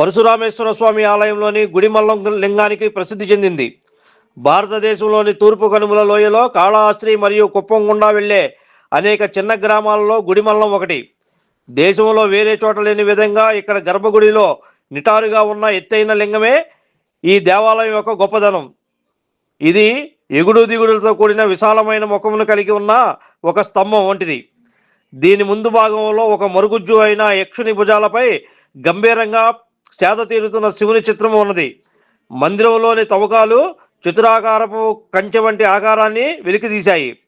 పరశురామేశ్వర స్వామి ఆలయంలోని గుడిమల్లం లింగానికి ప్రసిద్ధి చెందింది. భారతదేశంలోని తూర్పు కనుమల లోయలో కాళహస్త్రి మరియు కుప్పం గుండా వెళ్ళే అనేక చిన్న గ్రామాలలో గుడిమల్లం ఒకటి. దేశంలో వేరే చోట లేని విధంగా ఇక్కడ గర్భగుడిలో నిటారుగా ఉన్న ఎత్తైన లింగమే ఈ దేవాలయం యొక్క గొప్పదనం. ఇది ఎగుడు దిగుడులతో కూడిన విశాలమైన ముఖమును కలిగి ఉన్న ఒక స్తంభం వంటిది. దీని ముందు భాగంలో ఒక మరుగుజ్జు అయిన యక్షుని భుజాలపై గంభీరంగా సేద తీరుతున్న శివుని చిత్రం ఉన్నది. మందిరంలోని తవ్వకాలు చతురాకారపు కంచె వంటి ఆకారాన్ని వెలికితీశాయి.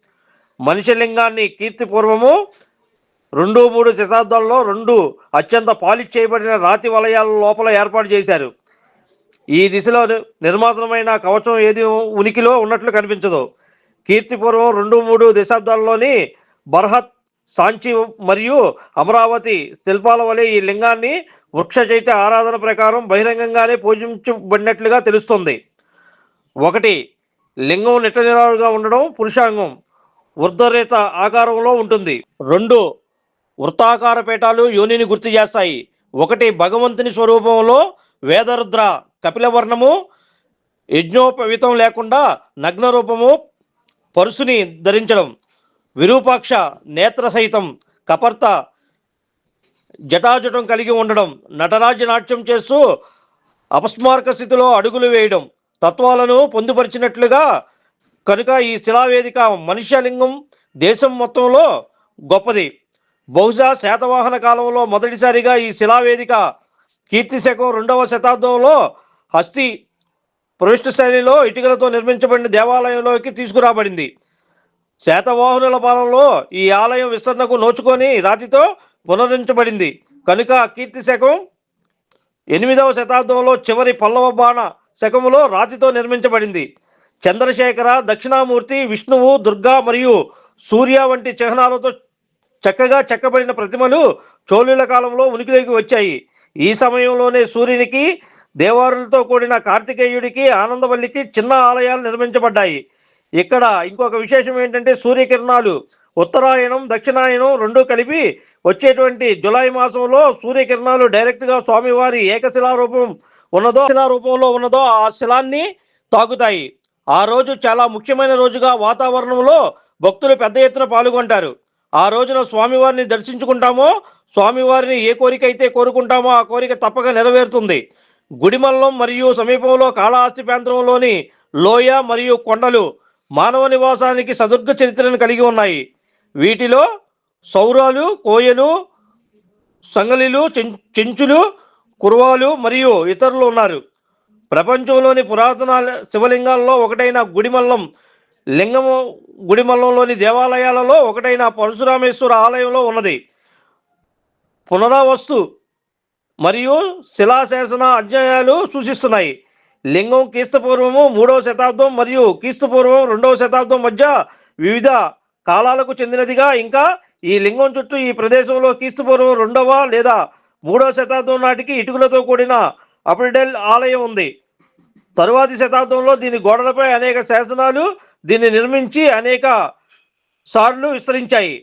మనిషి లింగాన్ని కీర్తిపూర్వము రెండు మూడు శతాబ్దాల్లో రెండు అత్యంత పాలిష్ చేయబడిన రాతి వలయాల లోపల ఏర్పాటు చేశారు. ఈ దిశలో నిర్మాతమైన కవచం ఏది ఉనికిలో ఉన్నట్లు కనిపించదు. కీర్తిపూర్వం రెండు మూడు దశాబ్దాల్లోని బర్హత్ సాంచి మరియు అమరావతి శిల్పాల వలె ఈ లింగాన్ని వృక్ష చైత్య ఆరాధన ప్రకారం బహిరంగంగానే పూజించబడినట్లుగా తెలుస్తుంది. ఒకటి లింగం నిట్టనిరాలుగా ఉండడం పురుషాంగం వృద్ధరేత ఆకారంలో ఉంటుంది. రెండు వృత్తాకార పీఠాలు యోనిని గుర్తు చేస్తాయి. ఒకటి భగవంతుని స్వరూపంలో వేదరుద్ర కపిలవర్ణము యజ్ఞోపవితం లేకుండా నగ్న రూపము పరుసుని ధరించడం విరూపాక్ష నేత్ర సహితం కపర్త జటాజటం కలిగి ఉండడం నటరాజ్య నాట్యం చేస్తూ అపస్మారక స్థితిలో అడుగులు వేయడం తత్వాలను పొందుపరిచినట్లుగా కనుక ఈ శిలావేదిక మనుష్యలింగం దేశం మొత్తంలో గొప్పది. బహుశా శాతవాహన కాలంలో మొదటిసారిగా ఈ శిలావేదిక కీర్తిశకం రెండవ శతాబ్దంలో హస్తి ప్రవిష్ట శైలిలో ఇటుకలతో నిర్మించబడిన దేవాలయంలోకి తీసుకురాబడింది. శాతవాహనుల పాలనలో ఈ ఆలయం విస్తరణకు నోచుకొని రాతితో పునరుద్ధరించబడింది. కనుక కీర్తి శకం ఎనిమిదవ శతాబ్దంలో చివరి పల్లవ బాణ శకములో రాతితో నిర్మించబడింది. చంద్రశేఖర దక్షిణామూర్తి విష్ణువు దుర్గా మరియు సూర్య వంటి చిహ్నాలతో చక్కగా చెక్కబడిన ప్రతిమలు చోళుల కాలంలో ఉనికిలోకి వచ్చాయి. ఈ సమయంలోనే సూర్యునికి దేవారులతో కూడిన కార్తికేయుడికి ఆనందవల్లికి చిన్న ఆలయాలు నిర్మించబడ్డాయి. ఇక్కడ ఇంకొక విశేషం ఏంటంటే సూర్యకిరణాలు ఉత్తరాయణం దక్షిణాయనం రెండు కలిపి వచ్చేటువంటి జులై మాసంలో సూర్యకిరణాలు డైరెక్ట్గా స్వామివారి ఏకశిలా రూపం ఉన్నదో శిలా రూపంలో ఉన్నదో ఆ శిలాన్ని తాకుతాయి. ఆ రోజు చాలా ముఖ్యమైన రోజుగా వాతావరణంలో భక్తులు పెద్ద ఎత్తున పాల్గొంటారు. ఆ రోజున స్వామివారిని దర్శించుకుంటామో స్వామివారిని ఏ కోరిక అయితే కోరుకుంటామో ఆ కోరిక తప్పక నెరవేరుతుంది. గుడిమల్లం మరియు సమీపంలో కాళహస్తి ప్రాంతంలోని లోయ మరియు కొండలు మానవ నివాసానికి సదుర్గ చరిత్రను కలిగి ఉన్నాయి. వీటిలో సౌరాలు కోయలు సంగలిలు చెంచులు కుర్వాలు మరియు ఇతరులు ఉన్నారు. ప్రపంచంలోని పురాతన శివలింగాల్లో ఒకటైన గుడిమల్లం లింగము గుడిమల్లంలోని దేవాలయాలలో ఒకటైన పరశురామేశ్వర ఆలయంలో ఉన్నది. పునరావస్తు మరియు శిలాశాసన అధ్యాయాలు సూచిస్తున్నాయి. లింగం క్రీస్తుపూర్వము మూడవ శతాబ్దం మరియు క్రీస్తుపూర్వం రెండవ శతాబ్దం మధ్య వివిధ కాలాలకు చెందినదిగా ఇంకా ఈ లింగం చుట్టూ ఈ ప్రదేశంలో క్రీస్తుపూర్వం రెండవ లేదా మూడవ శతాబ్దం నాటికి ఇటుకలతో కూడిన అప్రిడెల్ ఆలయం ఉంది. తరువాతి శతాబ్దంలో దీని గోడలపై అనేక శాసనాలు దీన్ని నిర్మించి అనేక సార్లు విస్తరించాయి.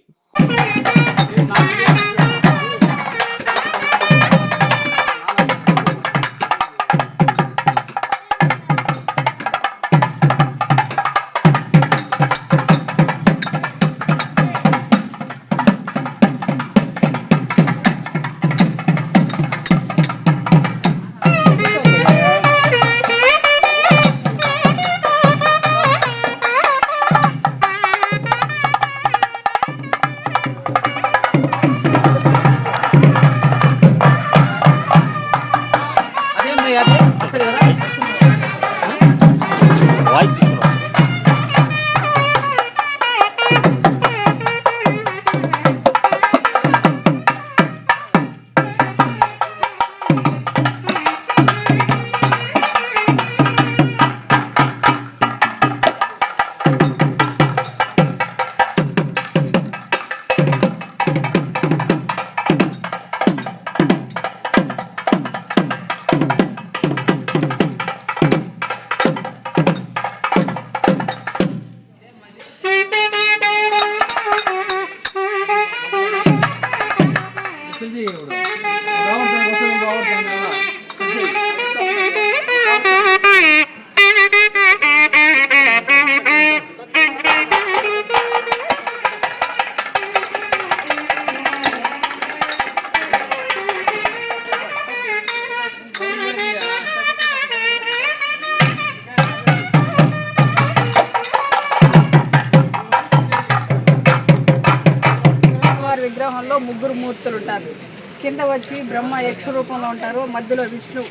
ముగ్గురు మూర్తులు ఉంటారు. కింద వచ్చి బ్రహ్మ యక్ష రూపంలో ఉంటారు. మధ్యలో విష్ణు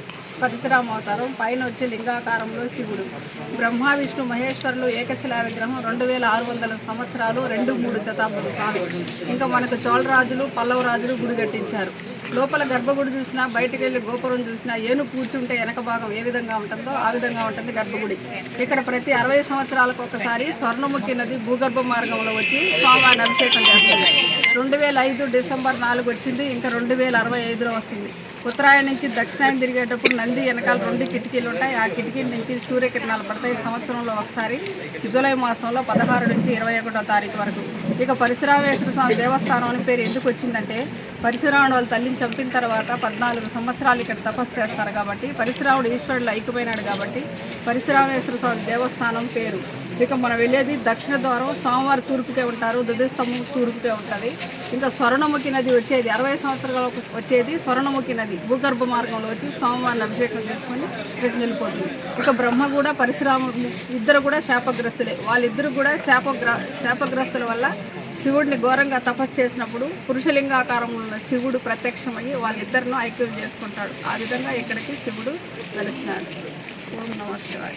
పరశురామ అవతారం. పైన వచ్చి లింగాకారంలో శివుడు. బ్రహ్మ విష్ణు మహేశ్వరులు ఏకశిలా విగ్రహం రెండు వేల ఆరు వందల సంవత్సరాలు రెండు మూడు శతాబ్దాలు కాదు. ఇంకా మనకు చోళరాజులు పల్లవ రాజులు గుడి కట్టించారు. లోపల గర్భగుడి చూసినా బయటకు వెళ్ళి గోపురం చూసినా ఏను కూర్చుంటే వెనక భాగం ఏ విధంగా ఉంటుందో ఆ విధంగా ఉంటుంది గర్భగుడి. ఇక్కడ ప్రతి అరవై సంవత్సరాలకు ఒకసారి స్వర్ణముఖి నది భూగర్భ మార్గంలో వచ్చి స్వామివారిని అభిషేకం చేస్తుంది. రెండు వేల ఐదు డిసెంబర్ నాలుగు వచ్చింది ఇంకా రెండు వేల అరవై ఐదులో వస్తుంది. ఉత్తరాయణ నుంచి దక్షిణాయన తిరిగేటప్పుడు నంది వెనకాల రెండు కిటికీలు ఉంటాయి. ఆ కిటికీల నుంచి సూర్యకిరణాలు పడతాయి. సంవత్సరంలో ఒకసారి జూలై మాసంలో పదహారు నుంచి ఇరవై ఒకటో తారీఖు వరకు. ఇక పరశురామేశ్వర స్వామి దేవస్థానం అని పేరు ఎందుకు వచ్చిందంటే పరశురాముడు వాళ్ళ తల్లిని చంపిన తర్వాత పద్నాలుగు సంవత్సరాలు ఇక్కడ తపస్సు చేస్తారు కాబట్టి పరశురాముడు ఈశ్వరుడు ఐక్యమైనాడు కాబట్టి పరశురామేశ్వర స్వామి దేవస్థానం పేరు. ఇక మనం వెళ్ళేది దక్షిణ ద్వారం సోమవారం తూర్పుకే ఉంటారు దుదిస్తంభం తూర్పుకే ఉంటుంది. ఇంకా స్వర్ణముఖి నది వచ్చేది అరవై సంవత్సరాలకు వచ్చేది స్వర్ణముఖి నది. భూగర్భ మార్గంలో వచ్చి సోమవారం అభిషేకం చేసుకొని రిటర్న్ వెళ్ళిపోతుంది. ఇక బ్రహ్మ కూడా పరశురాము ఇద్దరు కూడా శాపగ్రస్తులే. వాళ్ళిద్దరు కూడా శాపగ్ర శాపగ్రస్తుల వల్ల శివుడిని ఘోరంగా తపస్సు చేసినప్పుడు పురుషలింగాకారంలో ఉన్న శివుడు ప్రత్యక్షమయ్యి వాళ్ళిద్దరిని ఐక్యం చేసుకుంటాడు. ఆ విధంగా ఇక్కడికి శివుడు వెలిసినాడు ఓం నమ శివాయ.